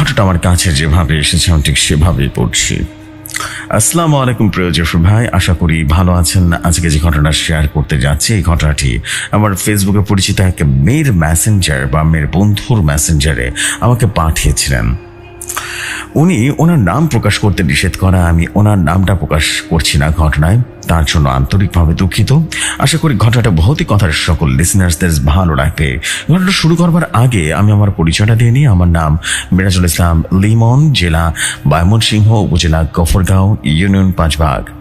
ঘটনাটা আমার কাছে যেভাবে এসেছে, আমি ঠিক সেভাবেই পড়ছি। আসসালামু আলাইকুম প্রিয় জেফর ভাই, আশা করি ভালো আছেন। আজকে যে ঘটনা শেয়ার করতে যাচ্ছি, এই ঘটনাটি আমার ফেসবুকে পরিচিত এক মেয়ের মেসেঞ্জার বা মেয়ের বন্ধুর মেসেঞ্জারে আমাকে পাঠিয়েছিলেন। উনি ওনার নাম প্রকাশ করতে নিষেধ করা, আমি ওনার নামটা প্রকাশ করছি না ঘটনায়। তার জন্য আন্তরিকভাবে দুঃখিত। আশা করি ঘটনাটা ভৌতিক কথার সকল লিসনার্সদের ভালো লাগবে। ঘটনাটা শুরু করবার আগে আমি আমার পরিচয়টা দিয়ে নিই। আমার নাম মিরাজুল ইসলাম লিমন, জেলা ময়মনসিংহ উপজেলা গফরগাঁও, ইউনিয়ন পাঁচবাগ।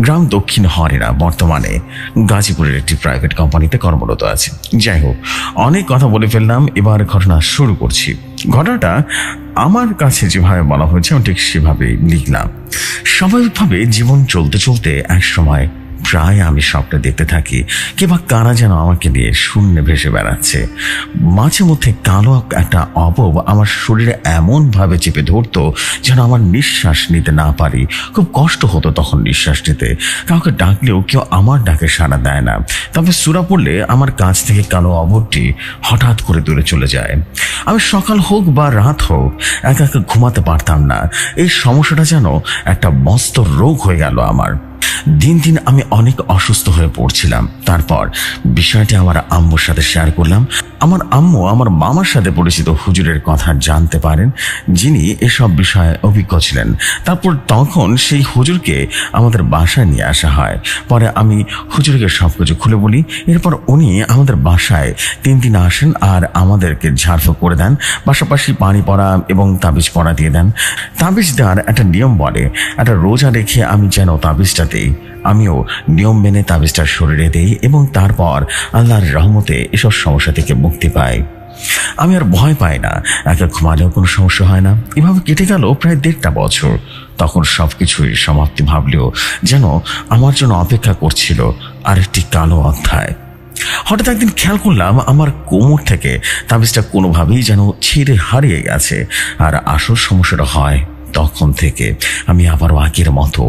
গ্রাম দক্ষিণ হরেরা বর্তমানে গাজীপুরের একটি প্রাইভেট কোম্পানিতে কর্মরত আছে। যাই হোক, অনেক কথা বলে ফেললাম, এবার ঘটনা শুরু করছি। ঘটনাটা আমার কাছে যেভাবে বলা হয়েছে, আমি ঠিক সেভাবেই লিখলাম। স্বাভাবিকভাবে জীবন চলতে চলতে এক সময় প্রায় আমি স্বপ্নে দেখতে থাকি, কিংবা কারা যেন আমাকে নিয়ে শূন্যে ভেসে বেড়াচ্ছে। মাঝে মধ্যে কালো একটা অবব আমার শরীরে এমনভাবে চেপে ধরতো যেন আমার নিঃশ্বাস নিতে না পারি। খুব কষ্ট হতো তখন নিঃশ্বাস নিতে। কাউকে ডাকলেও কেউ আমার ডাকে সাড়া দেয় না। তবে সুরা পড়লে আমার কাছ থেকে কালো অবরটি হঠাৎ করে দূরে চলে যায়। আমি সকাল হোক বা রাত হোক, একা একা ঘুমাতে পারতাম না। এই সমস্যাটা যেন একটা মস্ত রোগ হয়ে গেল আমার। দিন দিন আমি অনেক অসুস্থ হয়ে পড়ছিলাম। তারপর বিষয়টি আমার আম্মুর সাথে শেয়ার করলাম। আমার আম্মু আমার মামার সাথে পরিচিত হুজুরের কথা জানতে পারেন, যিনি এসব বিষয়ে অভিজ্ঞ ছিলেন। তারপর তখন সেই হুজুরকে আমাদের বাসায় নিয়ে আসা হয়। পরে আমি হুজুরকে সব কিছু খুলে বলি, এরপর উনি আমাদের বাসায় তিন দিন আসেন আর আমাদেরকে ঝাড়ফুঁক করে দেন। পাশাপাশি পানি পড়া এবং তাবিজ পড়া দিয়ে দেন। তাবিজ দেওয়ার একটা নিয়ম বলে, একটা রোজা রেখে আমি যেন তাবিজটাতেই আমিও নিয়ম মেনে তাবিজটা শরীরে দেই এবং তারপর আল্লাহর রহমতে এসব সমস্যা থেকে মুক্তি পাই। আমি আর ভয় পাই না। একা ঘুমালেও কোনো সমস্যা হয় না। এভাবে কেটে গেল প্রায় দেড়টা বছর। তখন সব কিছুই সমাপ্তি ভাবলেও যেন আমার জন্য অপেক্ষা করছিল আরেকটি কালো অধ্যায়। হঠাৎ একদিন খেয়াল করলাম আমার কোমর থেকে তাবিজটা কোনোভাবেই যেন ছিঁড়ে হারিয়ে গেছে। আর আসল সমস্যাটা হয় তখন থেকে আমি আবারও আগের মতো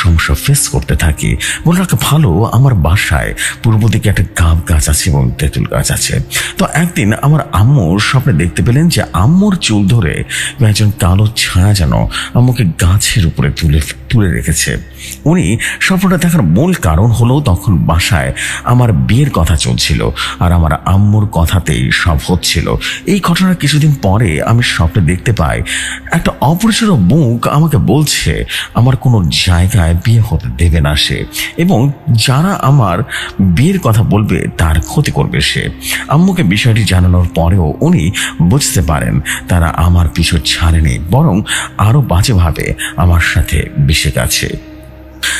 সমস্যা ফেস করতে থাকি। বলে রাখা ভালো, আমার বাসায় পূর্ব দিকে একটা গাব গাছ আছে এবং তেঁতুল গাছ আছে। তো একদিন আমার আম্মুর স্বপ্নে দেখতে পেলেন যে আম্মুর চুল ধরে একজন কালো ছায়া যেন আম্মুকে গাছের উপরে তুলে তুলে রেখেছে। উনি স্বপ্নটা দেখার মূল কারণ হলো তখন বাসায় আমার বিয়ের কথা চলছিল আর আমার আম্মুর কথাতেই সব হচ্ছিল। এই ঘটনার কিছুদিন পরে আমি স্বপ্নে দেখতে পাই একটা অপরিচিত মুখ আমাকে বলছে, আমার কোনো জায়গায় বিয়ে হতে দেবে না সে। এবং যারা আমার বিয়ের কথা বলবে, তার ক্ষতি করবে সে। আম্মুকে বিষয়টি জানানোর পরেও উনি বুঝতে পারেন, তারা আমার পিছু ছাড়েনি, বরং আরও বাজেভাবে আমার সাথে বেশি গেছে।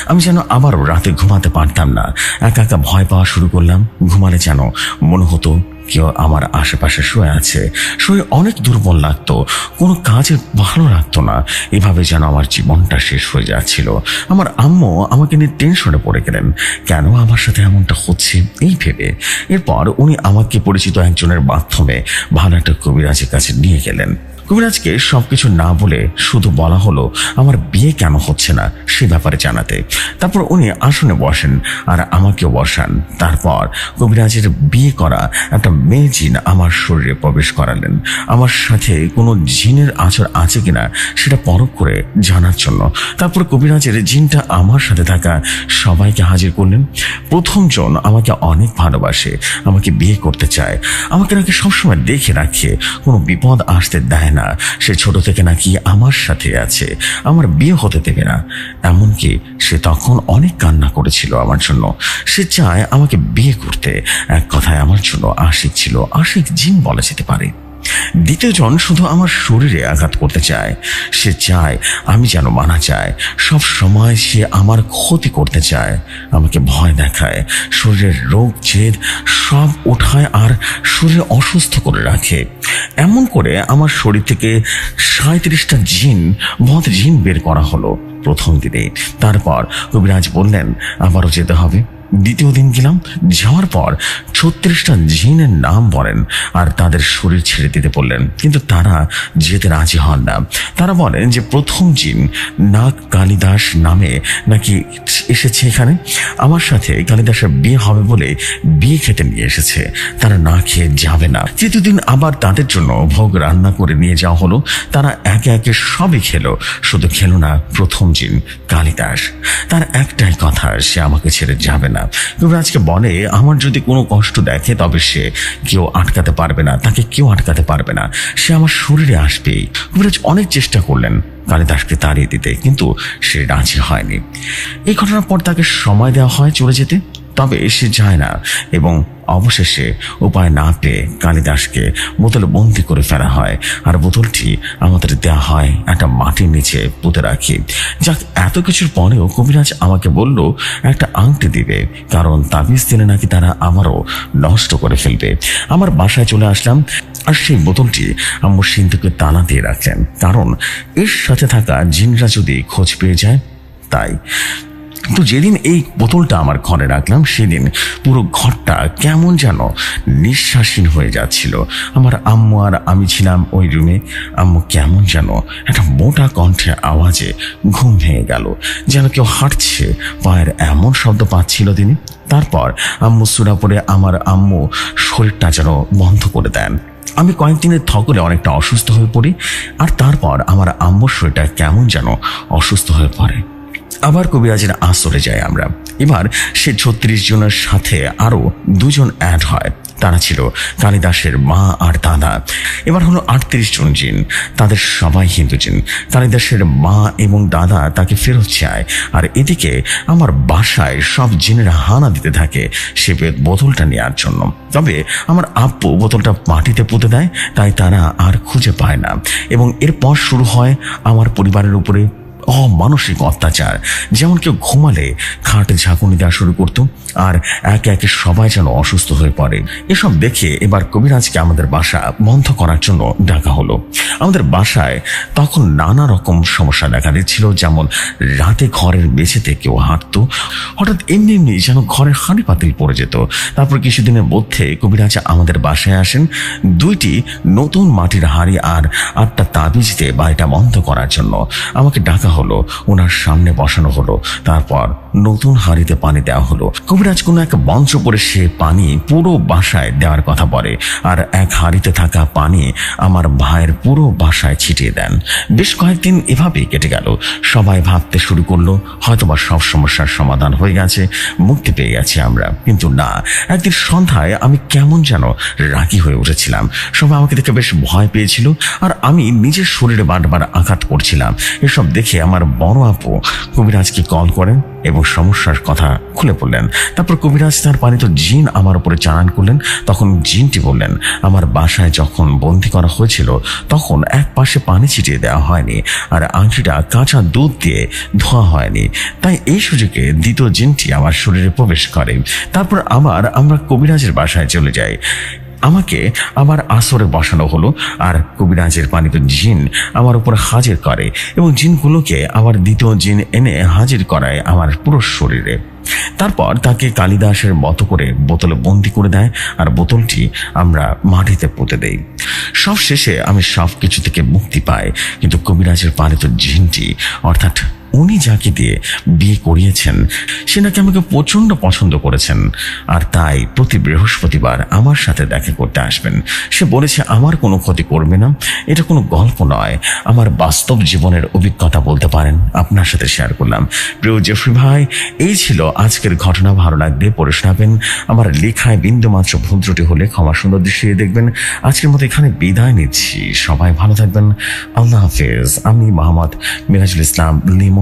আমি যেন আবার রাতে ঘুমাতে পারতাম না। একা একা ভয় পাওয়া শুরু করলাম। ঘুমালে যেন মনে হতো কেউ আমার আশেপাশে শুয়ে আছে। শুয়ে অনেক দুর্বল লাগতো। কোনো কাজে ভালো লাগতো না। এভাবে যেন আমার জীবনটা শেষ হয়ে যাচ্ছিল। আমার আম্মু আমাকে নিয়ে টেনশনে পড়ে গেলেন। কেন আমার সাথে এমনটা হচ্ছে? এই ভেবে। এরপর উনি আমাকে পরিচিত একজনের মাধ্যমে ভালো একটা কবিরাজের কাছে নিয়ে গেলেন। কবিরাজকে সবকিছু না বলে শুধু বলা হলো, আমার বিয়ে কেন হচ্ছে না? সে ব্যাপারে জানাতে। তারপর উনি আসনে বসেন আর আমাকেও বসান। তারপর কবিরাজের বিয়ে করা একটা মেয়ে জিন আমার শরীরে প্রবেশ করালেন। আমার সাথে কোনো জিনের আচর আছে কিনা সেটা পরখ করে জানার জন্য। তারপর কবিরাজের জিনটা আমার সাথে থাকা সবাইকে হাজির করলেন। প্রথম জন আমাকে অনেক ভালোবাসে, আমাকে বিয়ে করতে চায়। আমাকে নাকি সবসময় দেখে রাখে, কোনো বিপদ আসতে দেয় না। সে ছোট থেকে নাকি আমার সাথে আছে, আমার বিয়ে হতে দেবে না। এমনকি সে তখন অনেক কান্না করেছিল আমার জন্য। সে চায় আমাকে বিয়ে করতে। এক কথায় আমার জন্য আশিক ছিল, আশিক জিম বলা যেতে পারে। দ্বিতীয় জন শুধু আমার শরীরে আঘাত করতে চায়। সে চায় আমি যেন মানা চায় সব সময় সে আমার ক্ষতি করতে চায়। আমাকে ভয় দেখায়। শরীরের রোগ, জেদ সব ওঠায় আর শরীর অসুস্থ করে রাখে। এমন করে আমার শরীর থেকে সাঁত্রিশটা জিন বদ জিন বের করা হলো প্রথম দিনে। তারপর কবিরাজ বললেন, আবারও যেতে হবে। দ্বিতীয় দিন গেলাম, যাওয়ার পর ছত্রিশটা জিনের নাম বলেন আর তাদের শরীর ছেড়ে দিতে বললেন। কিন্তু তারা যেতে রাজি হন না। তারা বলেন যে প্রথম জিন নাগ কালিদাস নামে নাকি এসেছে এখানে। আমার সাথে কালিদাসের বিয়ে হবে বলে বিয়ে খেতে নিয়ে এসেছে। তারা না খেয়ে যাবে না। তৃতীয় দিন আবার তাদের জন্য ভোগ রান্না করে নিয়ে যাওয়া হলো। তারা একে একে সবই খেলো, শুধু খেলো না প্রথম জিন কালিদাস। তার একটাই কথা, সে আমাকে ছেড়ে যাবে না। যুবরাজকে বলে, আমার যদি কোনো কষ্ট দেখে, তবে সে কেউ আটকাতে পারবে না, তাকে কেউ আটকাতে পারবে না। সে আমার শরীরে আসবেই। যুবরাজ অনেক চেষ্টা করলেন কালিদাসকে তাড়িয়ে দিতে, কিন্তু সে রাজি হয়নি। এই ঘটনার পর তাকে সময় দেওয়া হয় চলে যেতে। তবে সে যায় না এবং অবশেষে উপায় না পেয়ে কালিদাসকে বোতলে বন্দি করে ফেলা হয়। আর বোতলটি আমাদের দেওয়া হয় একটা মাটির নিচে পুঁতে রাখি। যাক, এত কিছুর পরেও কবিরাজ আমাকে বলল, একটা আংটি দিবে, কারণ তাবিজ দিলে নাকি তারা আমারও নষ্ট করে ফেলবে। আমার বাসায় চলে আসলাম, আর সেই বোতলটি আম্মু সিন্ধুকে তালা দিয়ে রাখলেন। কারণ এর সাথে থাকা জিনরা যদি খোঁজ পেয়ে যায়, তাই। কিন্তু যেদিন এই বোতলটা আমার ঘরে রাখলাম, সেদিন পুরো ঘরটা কেমন যেন নিঃশ্বাসীন হয়ে যাচ্ছিল। আমার আম্মু আর আমি ছিলাম ওই রুমে। আম্মু কেমন যেন একটা মোটা কণ্ঠে আওয়াজে ঘুম ভেঙে গেল। যেন কেউ হাঁটছে, পায়ের এমন শব্দ পাচ্ছিল তিনি। তারপর আম্মু সুরা পরে আমার আম্মু শরীরটা যেন বন্ধ করে দেন। আমি কয়েকদিনের থকলে অনেকটা অসুস্থ হয়ে পড়ি, আর তারপর আমার আম্মুর শরীরটা কেমন যেন অসুস্থ হয়ে পড়ে। আবার কবিরাজের আসরে যাই আমরা। এবার সে ছত্রিশ জনের সাথে আরও দুজন অ্যাড হয়। তারা ছিল কালিদাসের মা আর দাদা। এবার হলো আটত্রিশ জন জিন, তাদের সবাই হিন্দু জিন। কালিদাসের মা এবং দাদা তাকে ফেরত চায়। আর এদিকে আমার বাসায় সব জিনেরা হানা দিতে থাকে সে বোতলটা নেওয়ার জন্য। তবে আমার আব্বু বোতলটা মাটিতে পুঁতে দেয়, তাই তারা আর খুঁজে পায় না। এবং এরপর শুরু হয় আমার পরিবারের উপরে অমানসিক অত্যাচার। যেমন কেউ ঘুমালে খাট ঝাঁকুনি দেওয়া শুরু করতো আর একে একে সবাই যেন অসুস্থ হয়ে পড়ে। এসব দেখে এবার কবিরাজকে আমাদের বাসা বন্ধ করার জন্য ডাকা হলো। আমাদের বাসায় তখন নানা রকম সমস্যা দেখা দিচ্ছিল। যেমন রাতে ঘরের মেঝেতে কেউ হাঁটতো, হঠাৎ এমনি এমনি যেন ঘরের হাঁড়ি পাতিল পড়ে যেত। তারপর কিছুদিনের মধ্যে কবিরাজ আমাদের বাসায় আসেন। দুইটি নতুন মাটির হাঁড়ি আর আটটা তাবিজ দিয়ে বাড়িটা বন্ধ করার জন্য। আমাকে ডাকা হলো ওনার সামনে বসানো হলো, তারপর নতুন হাঁড়িতে পানি দেওয়া হলো। কবিরাজ কোনো এক মঞ্চ করে সে পানি পুরো বাসায় দেওয়ার কথা বলে, আর এক হাঁড়িতে থাকা পানি আমার ভাইয়ের পুরো বাসায় ছিটিয়ে দেন। বেশ কয়েকদিন এভাবেই কেটে গেল। সবাই ভাবতে শুরু করল, হয়তোবা সব সমস্যার সমাধান হয়ে গেছে, মুক্তি পেয়ে গেছি আমরা। কিন্তু না, একদিন সন্ধ্যায় আমি কেমন যেন রাগি হয়ে উঠেছিলাম। সবাই আমাকে দেখে বেশ ভয় পেয়েছিল, আর আমি নিজের শরীরে বারবার আঘাত করছিলাম। এসব দেখে আমার বড় আপু কবিরাজকে কল করেন এবং সমস্যার কথা খুলে বললেন। তারপর কবিরাজ তার পানিত জিন আমার উপরে চালান করলেন। তখন জিনটি বললেন, আমার বাসায় যখন বন্দি করা হয়েছিল, তখন এক পাশে পানি ছিটিয়ে দেওয়া হয়নি আর আংটিটা কাঁচা দুধ দিয়ে ধোয়া হয়নি। তাই এই সুযোগে দ্বিতীয় জিনটি আমার শরীরে প্রবেশ করে। তারপর আবার আমরা কবিরাজের বাসায় চলে যাই। আমাকে আবার আসরে বসানো হলো আর কবিরাজের পানিত জিন আমার উপর হাজির করে এবং জিনগুলোকে আবার দ্বিতীয় জিন এনে হাজির করায় আমার পুরো শরীরে। তারপর তাকে কালিদাসের মতো করে বোতলে বন্দি করে দেয় আর বোতলটি আমরা মাটিতে পুঁতে দেই। সব শেষে আমি সব কিছু থেকে মুক্তি পাই, কিন্তু কবিরাজের পালিত জিনটি অর্থাৎ উনি যাকে দিয়ে বিয়ে করিয়েছেন, সে নাকি আমাকে প্রচণ্ড পছন্দ করেছেন। আর তাই প্রতি বৃহস্পতিবার আমার সাথে দেখা করতে আসবেন। সে বলেছে, আমার কোনো ক্ষতি করবে না। এটা কোনো গল্প নয়। আমার বাস্তব জীবনের অভিজ্ঞতা বলতে পারেন। আপনার সাথে শেয়ার করলাম। প্রিয় জেফরি ভাই, এই ছিল আজকের ঘটনা। ভালো লাগবে পড়ে শোনাবেন। আমার লেখায় বিন্দুমাত্র ভুল ত্রুটি হলে ক্ষমা সুন্দর দৃষ্টিতে দেখবেন। আজকের মতো এখানে বিদায় নিচ্ছি। সবাই ভালো থাকবেন। আল্লাহ হাফেজ। আমি মোহাম্মদ মিরাজুল ইসলাম, লিমন।